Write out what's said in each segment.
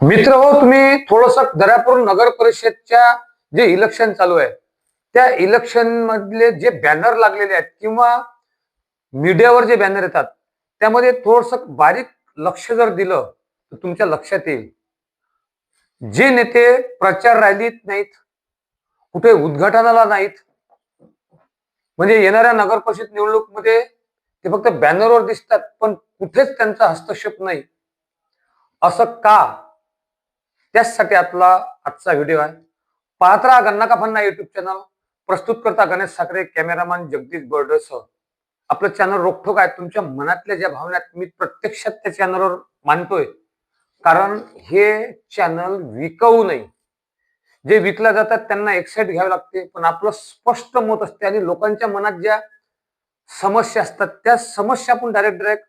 मित्र हो तुम्ही थोडस दर्यापूर नगर परिषदच्या जे इलेक्शन चालू आहे त्या इलेक्शन मधले जे बॅनर लागलेले आहेत किंवा मीडियावर जे बॅनर येतात त्यामध्ये थोडस बारीक लक्ष जर दिलं तर तुमच्या लक्षात येईल. जे नेते प्रचार रॅलीत नाहीत कुठे उद्घाटनाला नाहीत म्हणजे येणाऱ्या नगर परिषद निवडणूकमध्ये ते फक्त बॅनरवर दिसतात पण कुठेच त्यांचा हस्तक्षेप नाही. असं का? त्याचसाठी आपला आजचा व्हिडिओ आहे. पाहत राहा गन्ना का फन्ना युट्यूब चॅनल प्रस्तुत करता गणेश साखरे कॅमेरामॅन जगदीश बर्डसह आपलं चॅनल रोखोक आहे. तुमच्या मनातल्या ज्या भावना आहेत मी प्रत्यक्षात त्या चॅनलवर मानतोय कारण हे चॅनल विकवू नये. जे विकल्या जातात त्यांना एक्साईट घ्यावे लागते. पण आपलं स्पष्ट मत असते आणि लोकांच्या मनात ज्या समस्या असतात त्या समस्या आपण डायरेक्ट डायरेक्ट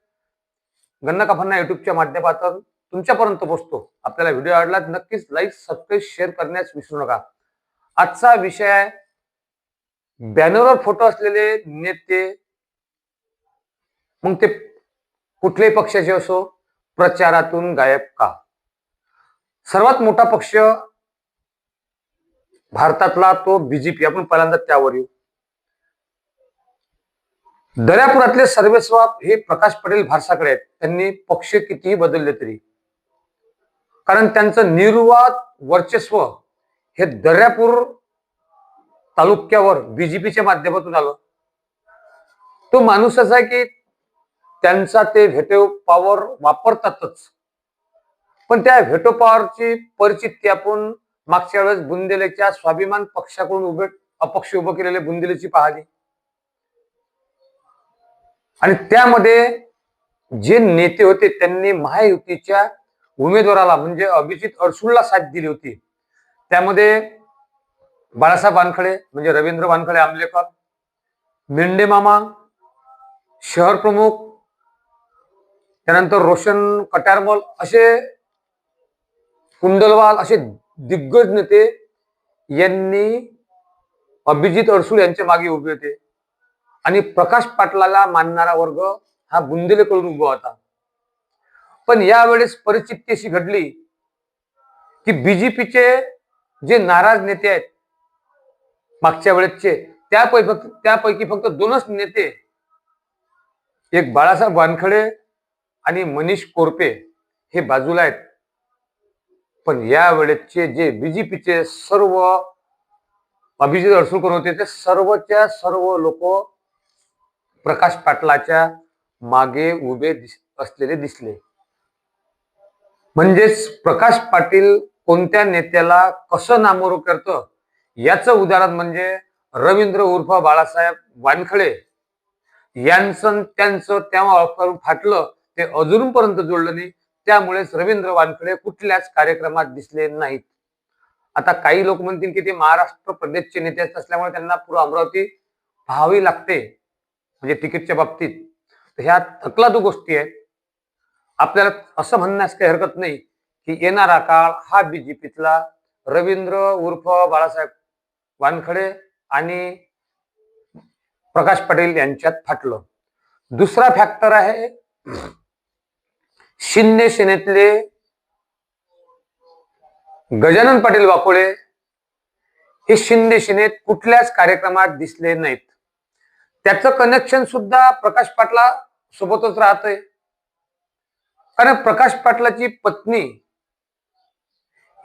गन्ना काफांना युट्यूबच्या माध्यमातून तुमच्यापर्यंत पोहोचतो. आपल्याला व्हिडिओ आवडला नक्कीच लाईक सबस्क्राईब शेअर करण्यास विसरू नका. आजचा विषय आहे बॅनरवर फोटो असलेले नेते. मग ते कुठल्याही पक्षाचे असो प्रचारातून गायब का? सर्वात मोठा पक्ष भारतातला तो बीजेपी आपण पहिल्यांदा त्यावर येऊ. दर्यापुरातले सर्वेस्व हे प्रकाश पटेल भारसाकडे आहेत. त्यांनी पक्ष कितीही बदलले तरी. कारण त्यांचं निर्वाद वर्चस्व हे दर्यापूर तालुक्यावर बीजेपीच्या माध्यमातून आलं. तो माणूस असा आहे की त्यांचा ते व्हेटो पॉवर वापरतातच. पण त्या व्हेटो पॉवरची परिचिती आपण मागच्या वेळेस बुंदेलेच्या स्वाभिमान पक्षाकडून उभे अपक्ष उभं केलेले बुंदेलेची पाहिली. आणि त्यामध्ये जे नेते होते त्यांनी महायुतीच्या उमेदवाराला म्हणजे अभिजित अडसूळला साथ दिली होती. त्यामध्ये बाळासाहेब वानखडे म्हणजे रवींद्र वानखडे आमलेकर मेंढे मामा शहर प्रमुख त्यानंतर रोशन कटारमल असे कुंडलवाल असे दिग्गज नेते यांनी अभिजित अडसूळ यांच्या मागे उभे होते. आणि प्रकाश पाटलाला मानणारा वर्ग हा बुंदेलेकडून उभा होता. पण यावेळेस परिस्थिती अशी घडली की बीजेपीचे जे नाराज नेते आहेत मागच्या वेळेसचे त्यापैकी फक्त त्यापैकी फक्त दोनच नेते एक बाळासाहेब वानखडे आणि मनीष कोरपे हे बाजूला आहेत. पण या वेळेसचे जे बीजेपीचे सर्व अभिजित अडसूळकर होते ते सर्वच्या सर्व लोक प्रकाश पाटलाच्या मागे उभे दिस असलेले दिसले. म्हणजेच प्रकाश पाटील कोणत्या नेत्याला कसं नामोरू करतं? याचं उदाहरण म्हणजे रवींद्र उर्फ बाळासाहेब वानखळे यांचं त्यांचं तेव्हा करून फाटलं ते अजूनपर्यंत जोडलं नाही. त्यामुळेच रवींद्र वानखळे कुठल्याच कार्यक्रमात दिसले नाहीत. आता काही लोक म्हणतील की ते महाराष्ट्र प्रदेशचे नेते असल्यामुळे त्यांना पूर्व अमरावती पाहावी लागते म्हणजे तिकीटच्या बाबतीत. ह्या ह्या तकलादू गोष्टी आहेत. आपल्याला असं म्हणण्यास काही हरकत नाही की येणारा काळ हा बीजेपीतला रवींद्र उर्फ बाळासाहेब वानखडे आणि प्रकाश पटेल यांच्यात फाटलं. दुसरा फॅक्टर आहे शिंदे सेनेतले गजानन पाटील वाकोळे हे शिंदे सेनेत कुठल्याच कार्यक्रमात दिसले नाहीत. त्याचं कनेक्शन सुद्धा प्रकाश पाटला सोबतच राहतंय. कारण प्रकाश पाटलाची पत्नी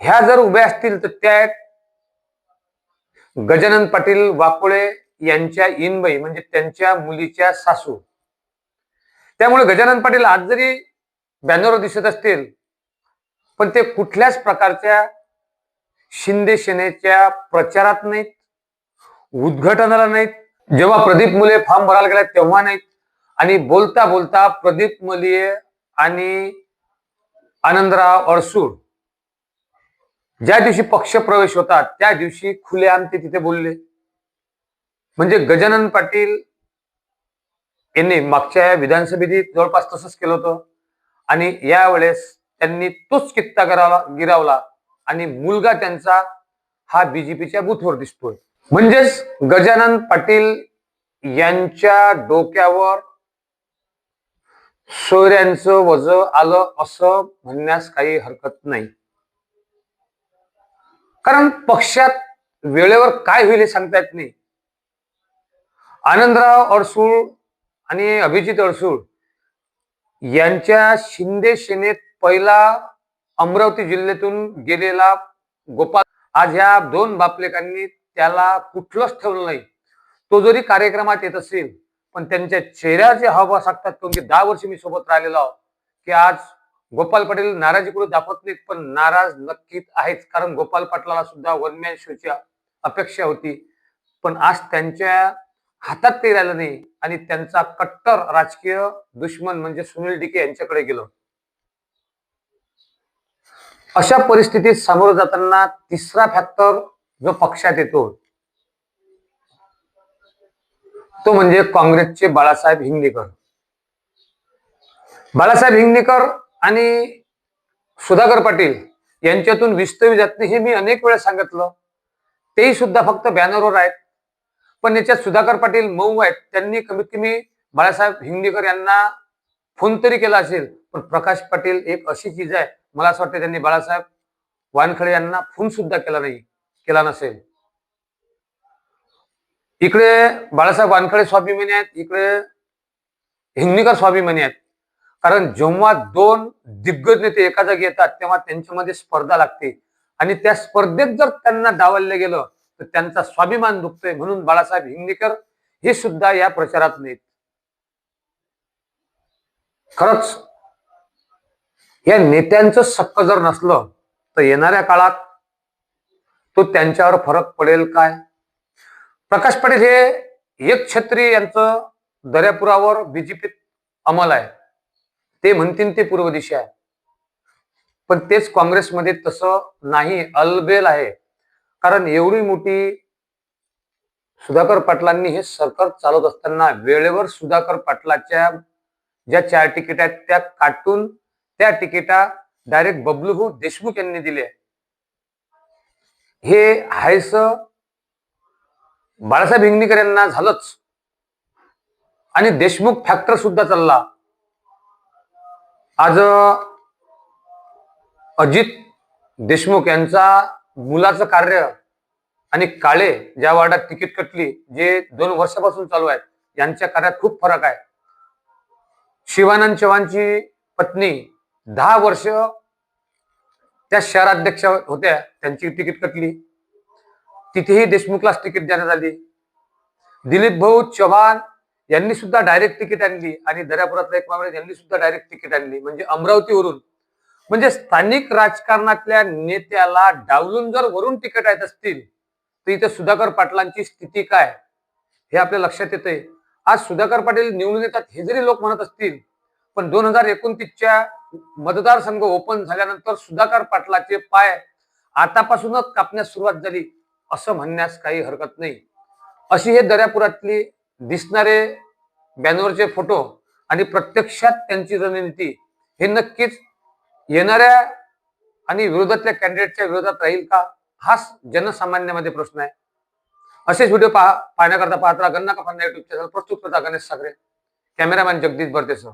ह्या जर उभ्या असतील तर त्या गजानन पाटील वाकोळे यांच्या इनबाई म्हणजे त्यांच्या मुलीच्या सासू. त्यामुळे गजानन पाटील आज जरी बॅनरवर दिसत असतील पण ते कुठल्याच प्रकारच्या शिंदे सेनेच्या प्रचारात नाहीत उद्घाटनाला नाहीत. जेव्हा प्रदीप मुले फॉर्म भरायला गेला तेव्हा नाहीत. आणि बोलता बोलता प्रदीप मुलीये आणि आनंदराव अडसूळ ज्या दिवशी पक्ष प्रवेश होता त्या दिवशी खुलेआम ते तिथे बोलले. म्हणजे गजानन पाटील यांनी मागच्या विधानसभेत जवळपास तसंच केलं होतं. आणि यावेळेस त्यांनी तोच कित्ता करावा गिरावला. आणि मुलगा त्यांचा हा बीजेपीच्या बुथवर दिसतोय. म्हणजेच गजानन पाटील यांच्या डोक्यावर सोयऱ्यांचं वज आलं असं म्हणण्यास काही हरकत नाही. कारण पक्षात वेळेवर काय होईल हे सांगता येत नाही. आनंदराव अडसूळ आणि अभिजित अडसूळ यांच्या शिंदे सेनेत पहिला अमरावती जिल्ह्यातून गेलेला गोपाल आज ह्या दोन बापलेकांनी त्याला कुठलंच ठेवलं नाही. तो जरी कार्यक्रमात येत असेल पण त्यांच्या चेहऱ्याचे हावभाव सांगतात कारण म्हणजे की दहा वर्ष मी सोबत राहिलेलो आहोत की आज गोपाल पाटील नाराजी कुठे दाखवत नाहीत पण नाराज नक्कीच आहेच. कारण गोपाल पाटलाला सुद्धा वनमॅन शोची अपेक्षा होती. पण आज त्यांच्या हातात ते राहिलं नाही आणि त्यांचा कट्टर राजकीय दुश्मन म्हणजे सुनील डिके यांच्याकडे गेलो. अशा परिस्थितीत सामोरं जाताना तिसरा फॅक्टर जो पक्षात येतो तो म्हणजे काँग्रेसचे बाळासाहेब हिंगणेकर. बाळासाहेब हिंगणेकर आणि सुधाकर पाटील यांच्यातून विस्तवी जात हे मी अनेक वेळा सांगितलं. तेही सुद्धा फक्त बॅनरवर आहेत. पण याच्यात सुधाकर पाटील मऊ आहेत. त्यांनी कमीत कमी बाळासाहेब हिंगणेकर यांना फोन तरी केला असेल पण प्रकाश पाटील एक अशी चीज आहे. मला असं वाटतं त्यांनी बाळासाहेब वानखडे यांना फोन सुद्धा केला नाही केला नसेल. इकडे बाळासाहेब वानखडे स्वाभिमानी आहेत इकडे हिंगणेकर स्वाभिमानी आहेत. कारण जेव्हा दोन दिग्गज नेते एका जागी येतात तेव्हा त्यांच्यामध्ये स्पर्धा लागते. आणि त्या स्पर्धेत जर त्यांना डावललं गेलं तर त्यांचा स्वाभिमान दुखतोय. म्हणून बाळासाहेब हिंगणेकर हे सुद्धा या प्रचारात नाहीत. खरंच या नेत्यांचं सक्क जर नसलं तर येणाऱ्या काळात तो त्यांच्यावर फरक पडेल काय? प्रकाश पाटील हे एक छत्री यांचं दर्यापुरावर बीजेपीत अंमल आहे. ते म्हणतील ते पूर्व दिशा आहे. पण तेच काँग्रेसमध्ये तसं नाही अलबेल आहे. कारण एवढी मोठी सुधाकर पाटलांनी हे सरकार चालवत असताना वेळेवर सुधाकर पाटलाच्या ज्या चार तिकीट आहेत त्या काटून त्या तिकिटा डायरेक्ट बबलू देशमुख यांनी दिले हे हायस बाळासाहेब हिंगणीकर यांना झालंच. आणि देशमुख फॅक्टर सुद्धा चालला. आज अजित देशमुख यांचा मुलाचं कार्य आणि काळे ज्या वार्डात तिकीट कटली जे दोन वर्षापासून चालू आहेत यांच्या कार्यात खूप फरक आहे. शिवानंद चव्हाणची पत्नी दहा वर्ष त्या शहराध्यक्ष होत्या त्यांची तिकीट कटली. तिथेही देशमुखलाच तिकीट देण्यात आली. दिलीप भाऊ चव्हाण यांनी सुद्धा डायरेक्ट तिकीट आणली आणि दर्यापुरातला एक मामले यांनी सुद्धा डायरेक्ट तिकीट आणली. म्हणजे अमरावतीवरून. म्हणजे स्थानिक राजकारणातल्या नेत्याला डावलून जर वरून तिकीट येत असतील तर इथे सुधाकर पाटलांची स्थिती काय? हे आपल्या लक्षात येतंय. आज सुधाकर पाटील निवडून येतात हे जरी लोक म्हणत असतील पण दोन हजार एकोणतीसच्या मतदारसंघ ओपन झाल्यानंतर सुधाकर पाटलाचे पाय आतापासूनच कापण्यास सुरुवात झाली. असं म्हणण्यास काही हरकत नाही. अशी हे दर्यापुरातली दिसणारे बॅनरचे फोटो आणि प्रत्यक्षात त्यांची रणनीती हे नक्कीच येणाऱ्या आणि विरोधातल्या कॅन्डिडेटच्या विरोधात राहील का? हाच जनसामान्यामध्ये प्रश्न आहे. असेच व्हिडिओ पहा पाहण्याकरता पाहत राहा. गन्ना का युट्यूब चॅनल प्रस्तुत करता गणेश सागरे. कॅमेरामॅन जगदीश बर्देसह.